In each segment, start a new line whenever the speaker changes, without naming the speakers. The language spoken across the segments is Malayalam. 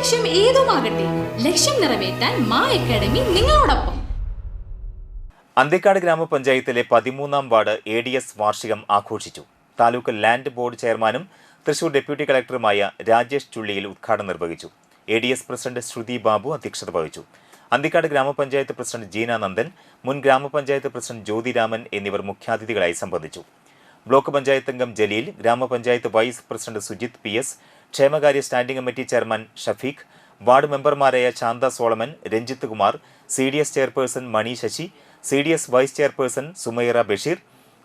ലക്ഷ്യം ഏതുമാകട്ടെ ലക്ഷ്യം നിറവേറ്റാൻ മാ അക്കാഡമി നിങ്ങളോടൊപ്പം.
അന്തിക്കാട് ഗ്രാമപഞ്ചായത്തിലെ പതിമൂന്നാം വാർഡ് എ ഡി എസ് വാർഷികം ആഘോഷിച്ചു. താലൂക്ക് ലാൻഡ് ബോർഡ് ചെയർമാനും തൃശൂർ ഡെപ്യൂട്ടി കളക്ടറുമായ രാജേഷ് ചുള്ളിയിൽ ഉദ്ഘാടനം നിർവഹിച്ചു. A D S president Sruthi Babu അധ്യക്ഷത വഹിച്ചു. അന്തിക്കാട് ഗ്രാമപഞ്ചായത്ത് പ്രസിഡന്റ് ജീന നന്ദൻ മുൻ ഗ്രാമപഞ്ചായത്ത് പ്രസിഡന്റ് ജ്യോതിരാമൻ എന്നിവർ മുഖ്യാതിഥികളായി സംബന്ധിച്ചു. ബ്ലോക്ക് പഞ്ചായത്ത് അംഗം ജലീൽ ഗ്രാമപഞ്ചായത്ത് vice president Sujith P S ക്ഷേമകാര്യ standing committee chairman Shafeeq ward മെമ്പർമാരായ Shantha Solomon Ranjith Kumar C D S chairperson Mani Sasi C D S vice chairperson Sumaira Basheer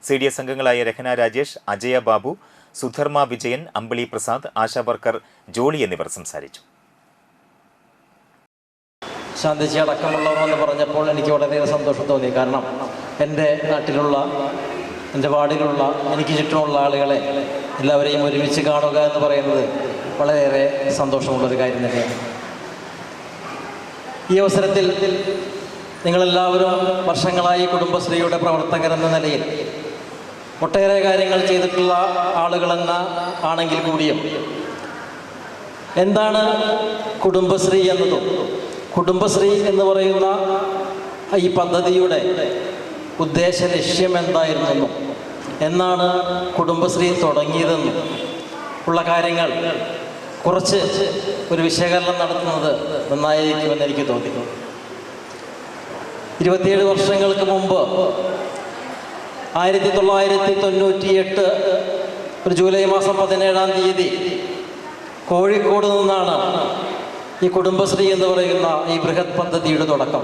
C D S അംഗങ്ങളായ രഹന രാജേഷ് അജയ ബാബു സുധർമ്മ വിജയൻ അമ്പിളി പ്രസാദ് ആശാ വർക്കർ ജോളി എന്നിവർ സംസാരിച്ചു.
ശാന്തിജി അടക്കമുള്ളവർ എന്ന് പറഞ്ഞപ്പോൾ എനിക്ക് വളരെയേറെ സന്തോഷം തോന്നി. കാരണം എന്റെ നാട്ടിലുള്ള എന്റെ വാർഡിലുള്ള എനിക്ക് ചുറ്റുമുള്ള ആളുകളെ എല്ലാവരെയും ഒരുമിച്ച് കാണുക എന്ന് പറയുന്നത് വളരെയേറെ സന്തോഷമുള്ളൊരു കാര്യം തന്നെയാണ്. ഈ അവസരത്തിൽ നിങ്ങളെല്ലാവരും വർഷങ്ങളായി കുടുംബശ്രീയുടെ പ്രവർത്തകരെന്ന നിലയിൽ ഒട്ടേറെ കാര്യങ്ങൾ ചെയ്തിട്ടുള്ള ആളുകളെന്ന ആണെങ്കിൽ കൂടിയും എന്താണ് കുടുംബശ്രീ എന്നതും? കുടുംബശ്രീ എന്ന് പറയുന്ന ഈ പദ്ധതിയുടെ ഉദ്ദേശ ലക്ഷ്യം എന്തായിരുന്നു? എന്നാണ് കുടുംബശ്രീ തുടങ്ങിയതെന്നും ഉള്ള കാര്യങ്ങൾ കുറച്ച് ഒരു വിശകലനം നടത്തുന്നത് നന്നായിരിക്കുമെന്ന് എനിക്ക് തോന്നി ഇരുപത്തിയേഴ് വർഷങ്ങൾക്ക് മുമ്പ് ആയിരത്തി തൊള്ളായിരത്തി തൊണ്ണൂറ്റി എട്ട് ഒരു ജൂലൈ മാസം പതിനേഴാം തീയതി കോഴിക്കോട് നിന്നാണ് ഈ കുടുംബശ്രീ എന്ന് പറയുന്ന ഈ ബൃഹത് പദ്ധതിയുടെ തുടക്കം.